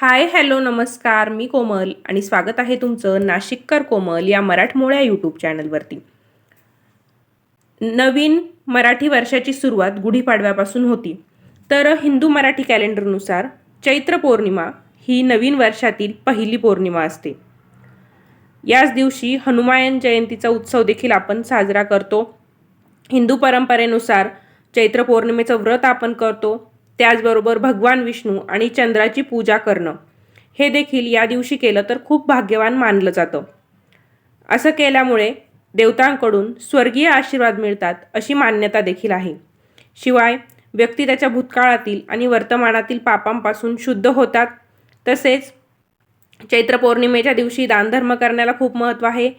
Hi hello नमस्कार. मी कोमल आणि स्वागत आहे तुमचं नाशिककर कोमल या मराठमोळ्या यूट्यूब चॅनलवरती. नवीन मराठी वर्षाची सुरुवात गुढीपाडव्यापासून होती. तर हिंदू मराठी कॅलेंडरनुसार चैत्र पौर्णिमा ही नवीन वर्षातील पहिली पौर्णिमा असते. याच दिवशी हनुमान जयंतीचा उत्सव देखील आपण साजरा करतो. हिंदू परंपरेनुसार चैत्र पौर्णिमेचं व्रत आपण करतो. त्याचबरोबर भगवान विष्णू आणि चंद्राची पूजा करणं. हे देखील या दिवशी केलं तर खूप भाग्यवान मानलं जातं. असं केल्यामुळे देवतांकडून स्वर्गीय आशीर्वाद मिळतात अशी मान्यता देखील आहे. शिवाय व्यक्ती त्याच्या भूतकाळातील आणि वर्तमानातील पापांपासून शुद्ध होतात. तसेच चैत्र पौर्णिमेच्या दिवशी दानधर्म करण्याला खूप महत्त्व आहे.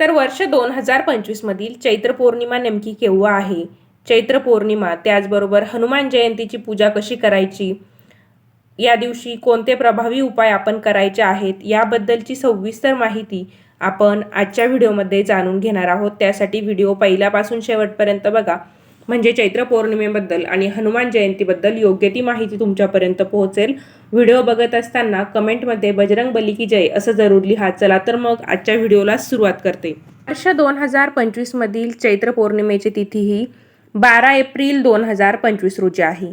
तर वर्ष दोन हजार पंचवीसमधील चैत्र पौर्णिमा नेमकी केव्हा आहे? चैत्र पौर्णिमा त्याचबरोबर हनुमान जयंतीची पूजा कशी करायची? या दिवशी कोणते प्रभावी उपाय आपण करायचे आहेत? याबद्दलची सविस्तर माहिती आपण आजच्या व्हिडिओमध्ये जाणून घेणार आहोत. त्यासाठी व्हिडिओ पहिल्यापासून शेवटपर्यंत बघा. म्हणजे चैत्र पौर्णिमेबद्दल आणि हनुमान जयंतीबद्दल योग्य ती माहिती तुमच्यापर्यंत पोहोचेल. व्हिडिओ बघत असताना कमेंटमध्ये बजरंग बली की जय असं जरूर लिहा. चला तर मग आजच्या व्हिडिओला सुरुवात करते. वर्ष दोन हजार पंचवीसमधील चैत्र पौर्णिमेची तिथी ही बारा एप्रिल दोन हजार पंचवीस रोजी आहे.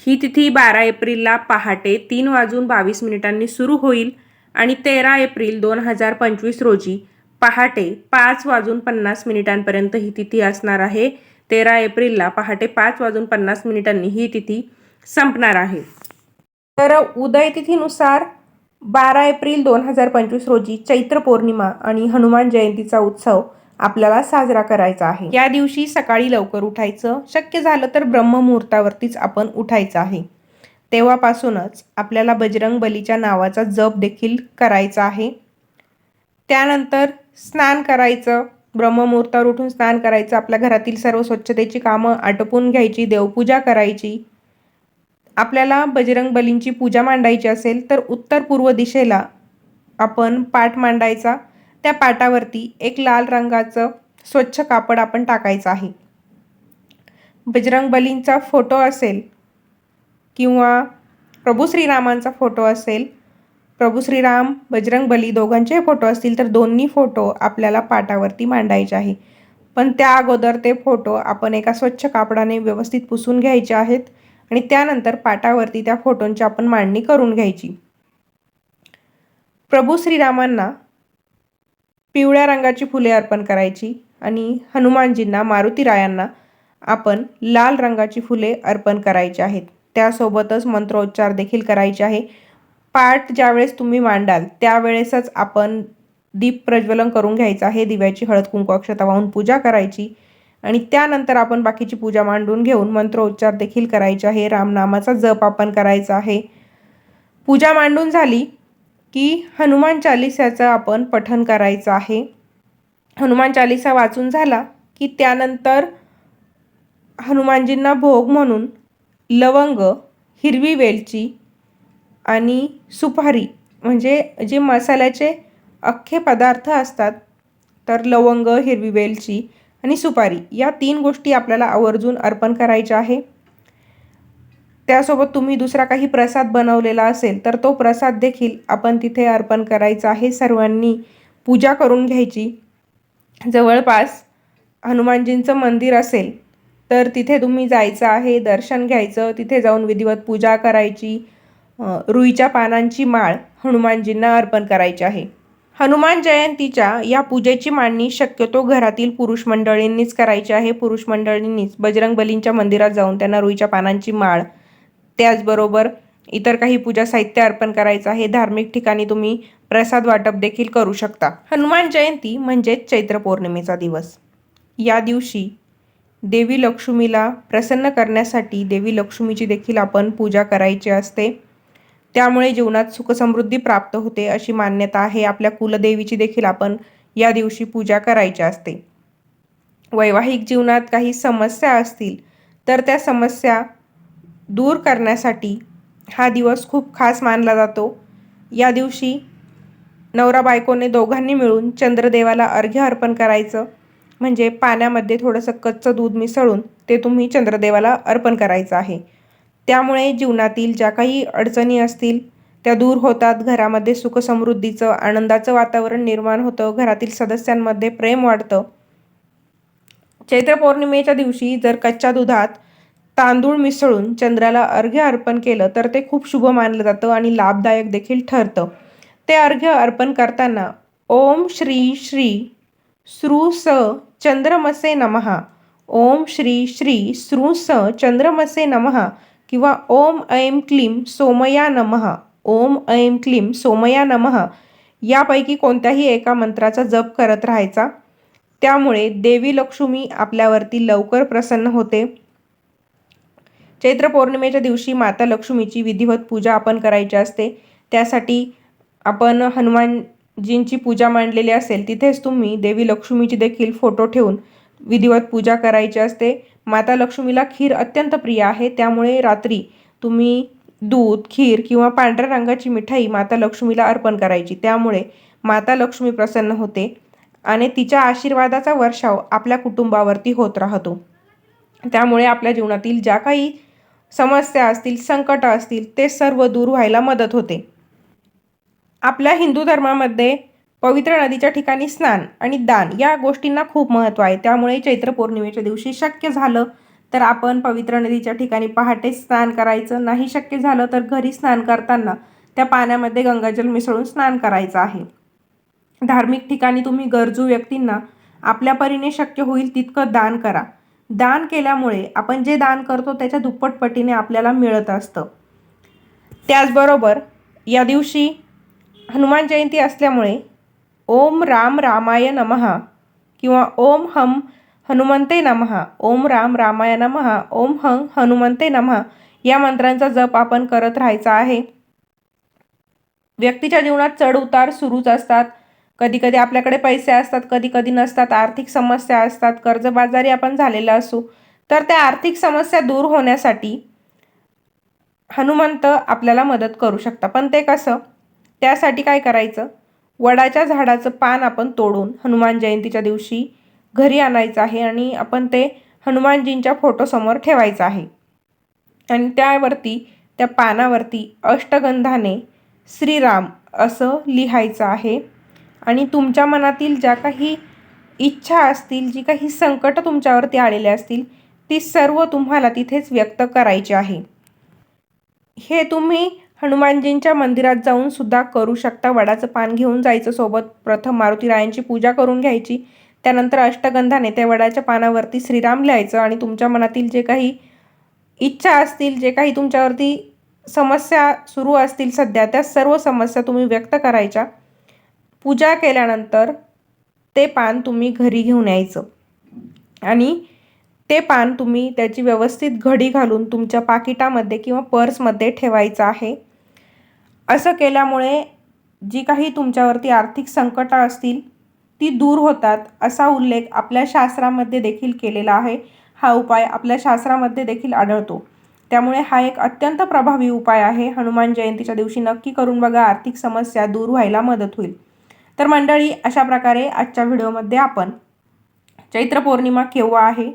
ही तिथी बारा एप्रिलला पहाटे तीन वाजून बावीस मिनिटांनी सुरू होईल आणि तेरा एप्रिल दोन हजार पंचवीस रोजी पहाटे पाच वाजून पन्नास मिनिटांपर्यंत ही तिथी असणार आहे. तेरा एप्रिलला पहाटे पाच वाजून पन्नास मिनिटांनी ही तिथी संपणार आहे. तर उदय तिथीनुसार बारा एप्रिल दोन हजार पंचवीस रोजी चैत्र पौर्णिमा आणि हनुमान जयंतीचा उत्सव आपल्याला साजरा करायचा आहे. या दिवशी सकाळी लवकर उठायचं शक्य झालं तर ब्रह्ममुहूर्तावरतीच आपण उठायचं आहे. तेव्हापासूनच आपल्याला बजरंग बलीच्या नावाचा जप देखील करायचा आहे. त्यानंतर स्नान करायचं ब्रह्ममुहूर्तावर उठून स्नान करायचं आपल्या घरातील सर्व स्वच्छतेची कामं आटोपून घ्यायची देवपूजा करायची. आपल्याला बजरंग बलींची पूजा मांडायची असेल तर उत्तर पूर्व दिशेला आपण पाठ मांडायचा. त्या पाटावरती एक लाल रंगाचं स्वच्छ कापड आपण टाकायचं आहे. बजरंग बलींचा फोटो असेल किंवा प्रभू श्रीरामांचा फोटो असेल प्रभू श्रीराम बजरंग बली दोघांचे फोटो असतील तर दोन्ही फोटो आपल्याला पाटावरती मांडायचे आहे. पण त्या अगोदर ते फोटो आपण एका स्वच्छ कापडाने व्यवस्थित पुसून घ्यायचे आहेत आणि त्यानंतर पाटावरती त्या फोटोंची आपण मांडणी करून घ्यायची. प्रभू श्रीरामांना पिवळ्या रंगाची फुले अर्पण करायची आणि हनुमानजींना मारुतीरायांना आपण लाल रंगाची फुले अर्पण करायची आहेत. त्यासोबतच मंत्रोच्चार देखील करायचे आहे. पाठ ज्यावेळेस तुम्ही मांडाल त्यावेळेसच आपण दीप प्रज्वलन करून घ्यायचं आहे. दिव्याची हळद कुंकू अक्षता वाहून पूजा करायची आणि त्यानंतर आपण बाकीची पूजा मांडून घेऊन मंत्रोच्चार देखील करायचे आहे. रामनामाचा जप आपण करायचा आहे. पूजा मांडून झाली की हनुमान चालिसाचं आपण पठन करायचं आहे. हनुमान चालिसा वाचून झाला की त्यानंतर हनुमानजींना भोग म्हणून लवंग हिरवी वेलची आणि सुपारी म्हणजे जे मसाल्याचे अख्खे पदार्थ असतात तर लवंग हिरवी वेलची आणि सुपारी या तीन गोष्टी आपल्याला आवर्जून अर्पण करायच्या आहे. त्यासोबत तुम्ही दुसरा काही प्रसाद बनवलेला असेल तर तो प्रसाद देखील आपण तिथे अर्पण करायचा आहे सर्वांनी. पूजा करून घ्यायची. जवळपास हनुमानजींचं मंदिर असेल तर तिथे तुम्ही जायचं आहे दर्शन घ्यायचं तिथे जाऊन विधिवत पूजा करायची. रुईच्या पानांची माळ हनुमानजींना अर्पण करायची आहे. हनुमान जयंतीच्या या पूजेची मांडणी शक्यतो घरातील पुरुष मंडळींनीच करायची आहे. पुरुष मंडळींनीच बजरंग बलींच्या मंदिरात जाऊन त्यांना रुईच्या पानांची माळ त्याचबरोबर इतर काही पूजा साहित्य अर्पण करायचं आहे धार्मिक ठिकाणी तुम्ही प्रसाद वाटप देखील करू शकता. हनुमान जयंती म्हणजेच चैत्र पौर्णिमेचा दिवस. या दिवशी देवी लक्ष्मीला प्रसन्न करण्यासाठी देवी लक्ष्मीची देखील आपण पूजा करायची असते. त्यामुळे जीवनात सुखसमृद्धी प्राप्त होते अशी मान्यता आहे. आपल्या कुलदेवीची देखील आपण या दिवशी पूजा करायची असते. वैवाहिक जीवनात काही समस्या असतील तर त्या समस्या दूर करण्यासाठी हा दिवस खूप खास मानला जातो. या दिवशी नवरा बायकोने दोघांनी मिळून चंद्रदेवाला अर्घ्य अर्पण करायचं. म्हणजे पाण्यामध्ये थोडंसं कच्चं दूध मिसळून ते तुम्ही चंद्रदेवाला अर्पण करायचं आहे. त्यामुळे जीवनातील ज्या काही अडचणी असतील त्या दूर होतात. घरामध्ये सुखसमृद्धीचं आनंदाचं वातावरण निर्माण होतं. घरातील सदस्यांमध्ये प्रेम वाढतं. चैत्र पौर्णिमेच्या दिवशी जर कच्च्या दुधात तांदूळ मिसळून चंद्राला अर्घ्य अर्पण केलं तर ते खूप शुभ मानलं जातं आणि लाभदायक देखील ठरतं. ते अर्घ्य अर्पण करताना ओम श्री श्री श्रू स चंद्रमसे नमहा ओम श्री श्री श्रू स चंद्रमसे नमहा किंवा ओम ऐं क्लीं सोमया नमः. ओम ऐं क्लीं सोमया नमः. यापैकी कोणत्याही एका मंत्राचा जप करत राहायचा. त्यामुळे देवी लक्ष्मी आपल्यावरती लवकर प्रसन्न होते. चैत्र पौर्णिमेच्या दिवशी माता लक्ष्मीची विधिवत पूजा आपण करायची असते. त्यासाठी आपण हनुमानजींची पूजा मांडलेली असेल तिथेच तुम्ही देवी लक्ष्मीची देखील फोटो ठेवून विधिवत पूजा करायची असते. माता लक्ष्मीला खीर अत्यंत प्रिय आहे त्यामुळे रात्री तुम्ही दूध खीर किंवा पांढऱ्या रंगाची मिठाई माता लक्ष्मीला अर्पण करायची. त्यामुळे माता लक्ष्मी प्रसन्न होते आणि तिच्या आशीर्वादाचा वर्षाव आपल्या कुटुंबावरती होत राहतो. त्यामुळे आपल्या जीवनातील ज्या काही समस्या असतील संकट असतील ते सर्व दूर व्हायला मदत होते. आपल्या हिंदू धर्मामध्ये पवित्र नदीच्या ठिकाणी स्नान आणि दान या गोष्टींना खूप महत्त्व आहे. त्यामुळे चैत्र पौर्णिमेच्या दिवशी शक्य झालं तर आपण पवित्र नदीच्या ठिकाणी पहाटे स्नान करायचं. नाही शक्य झालं तर घरी स्नान करताना त्या पाण्यामध्ये गंगाजल मिसळून स्नान करायचं आहे. धार्मिक ठिकाणी तुम्ही गरजू व्यक्तींना आपल्या परीने शक्य होईल तितकं दान करा. दान केल्यामुळे आपण जे दान करतो त्याच्या दुप्पट पटीने आपल्याला मिळत असतं. त्याचबरोबर या दिवशी हनुमान जयंती असल्यामुळे ओम राम रामाय नमहा किंवा ओम हम हनुमंते नमहा ओम राम रामाय नमहा ओम हं हनुमंते नमहा या मंत्रांचा जप आपण करत राहायचा आहे. व्यक्तीच्या जीवनात चढ उतार सुरूच असतात. कधी कधी आपल्याकडे पैसे असतात कधी कधी नसतात आर्थिक समस्या असतात कर्जबाजारी आपण झालेलं असू. तर त्या आर्थिक समस्या दूर होण्यासाठी हनुमंत आपल्याला मदत करू शकता पण ते कसं? त्यासाठी काय करायचं? वडाच्या झाडाचं पान आपण तोडून हनुमान जयंतीच्या दिवशी घरी आणायचं आहे आणि आपण ते हनुमानजींच्या फोटोसमोर ठेवायचं आहे. आणि त्यावरती त्या पानावरती अष्टगंधाने श्रीराम असं लिहायचं आहे. आणि तुमच्या मनातील ज्या काही इच्छा असतील जी काही संकटं तुमच्यावरती आलेले असतील ती सर्व तुम्हाला तिथेच व्यक्त करायची आहे. हे तुम्ही हनुमानजींच्या मंदिरात जाऊन सुद्धा करू शकता. वडाचं पान घेऊन जायचं सोबत. प्रथम मारुतीरायांची पूजा करून घ्यायची. त्यानंतर अष्टगंधाने त्या वडाच्या पानावरती श्रीराम लिहायचं आणि तुमच्या मनातील जे काही इच्छा असतील जे काही तुमच्यावरती समस्या सुरू असतील सध्या त्या सर्व समस्या तुम्ही व्यक्त करायच्या. पूजा केल्यानंतर ते पान तुम्ही घरी घेऊन यायचं. आणि ते पान तुम्ही त्याची व्यवस्थित घडी घालून तुमच्या पाकिटामध्ये किंवा पर्समध्ये ठेवायचं आहे. असं केल्यामुळे जी काही तुमच्यावरती आर्थिक संकटं असतील ती दूर होतात असा उल्लेख आपल्या शास्त्रामध्ये देखील केलेला आहे. हा उपाय आपल्या शास्त्रामध्ये देखील आढळतो. त्यामुळे हा एक अत्यंत प्रभावी उपाय आहे. हनुमान जयंतीच्या दिवशी नक्की करून बघा आर्थिक समस्या दूर व्हायला मदत होईल. तर मंडळी अशा प्रकारे आजच्या व्हिडिओमध्ये आपण चैत्र पौर्णिमा केव्हा आहे?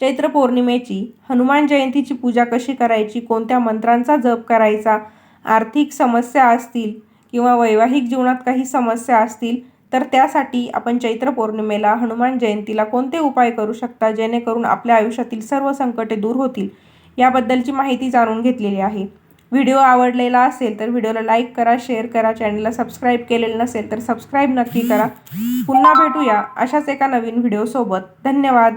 चैत्र पौर्णिमेची हनुमान जयंतीची पूजा कशी करायची? कोणत्या मंत्रांचा जप करायचा? आर्थिक समस्या असतील किंवा वैवाहिक जीवनात काही समस्या असतील तर त्यासाठी आपण चैत्र पौर्णिमेला हनुमान जयंतीला कोणते उपाय करू शकता? जेणेकरून आपल्या आयुष्यातील सर्व संकटे दूर होतील. याबद्दलची माहिती जाणून घेतलेली आहे. व्हिडिओ आवडलेला असेल तर व्हिडिओला लाईक करा शेअर करा चॅनलला सबस्क्राईब केलेलं नसेल तर सबस्क्राईब नक्की करा. पुन्हा भेटूया अशाच एका नवीन व्हिडिओसोबत. धन्यवाद.